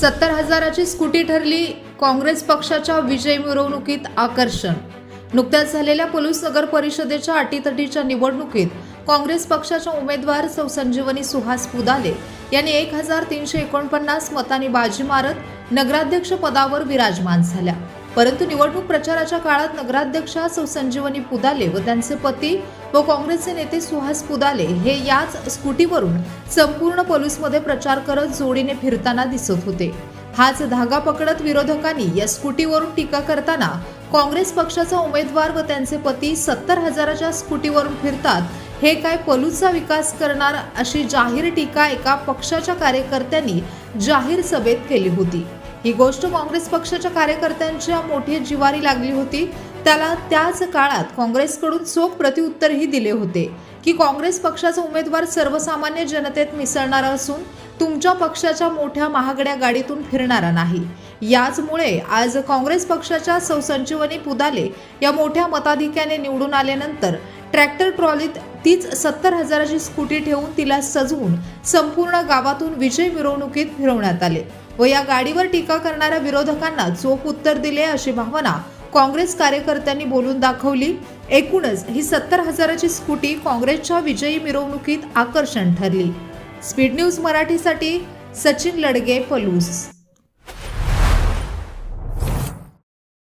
सत्तर हजाराची स्कूटी ठरली काँग्रेस पक्षाच्या विजय मिरवणुकीत आकर्षण. नुकत्याच झालेल्या पोलीस नगर परिषदेच्या अटीतटीच्या निवडणुकीत काँग्रेस पक्षाच्या उमेदवार सौ संजीवनी सुहास पुदाले यांनी एक हजार तीनशे एकोणपन्नास मतांनी बाजी मारत नगराध्यक्ष पदावर विराजमान झाल्या. परंतु निवडणूक प्रचाराच्या काळात नगराध्यक्षा सौ संजीवनी पुदाले व त्यांचे पती व काँग्रेसचे नेते सुहास पुदाले हे याच स्कूटीवरून संपूर्ण पोलीसमध्ये प्रचार करत जोडीने फिरताना दिसत होते. हाच धागा पकडत विरोधकांनी या स्कूटीवरून टीका करताना काँग्रेस पक्षाचा उमेदवार व त्यांचे पती सत्तर हजाराच्या स्कूटीवरून फिरतात. हे काय पलूचा विकास करणार अशी जाहीर टीका एका पक्षाच्या कार्यकर्त्यांनी जाहीर सभेत केली होती. ही गोष्ट काँग्रेस पक्षाच्या कार्यकर्त्यांच्या मोठी जिवारी लागली होती. त्याला त्याच काळात काँग्रेसकडून चोख प्रतिउत्तरही दिले होते. की काँग्रेस पक्षाचा उमेदवार सर्वसामान्य जनतेत मिसळणारा असून तुमच्या पक्षाच्या मोठ्या महागड्या गाडीतून फिरणारा नाही. याचमुळे आज काँग्रेस पक्षाच्या सौसंजीवनी पुदाले या मोठ्या मताधिक्याने निवडून आल्यानंतर ट्रॅक्टर ट्रॉलीत तीच सत्तर हजाराची स्कूटी ठेवून तिला सजवून संपूर्ण गावातून विजय मिरवणुकीत फिरवण्यात आले. व या गाडीवर टीका करणाऱ्या विरोधकांना चोख उत्तर दिले अशी भावना काँग्रेस कार्यकर्त्यांनी बोलून दाखवली. एकूणच ही सत्तर हजाराची स्कूटी काँग्रेसच्या विजयी मिरवणुकीत आकर्षण ठरली. स्पीड न्यूज मराठीसाठी सचिन लडगे पलूस.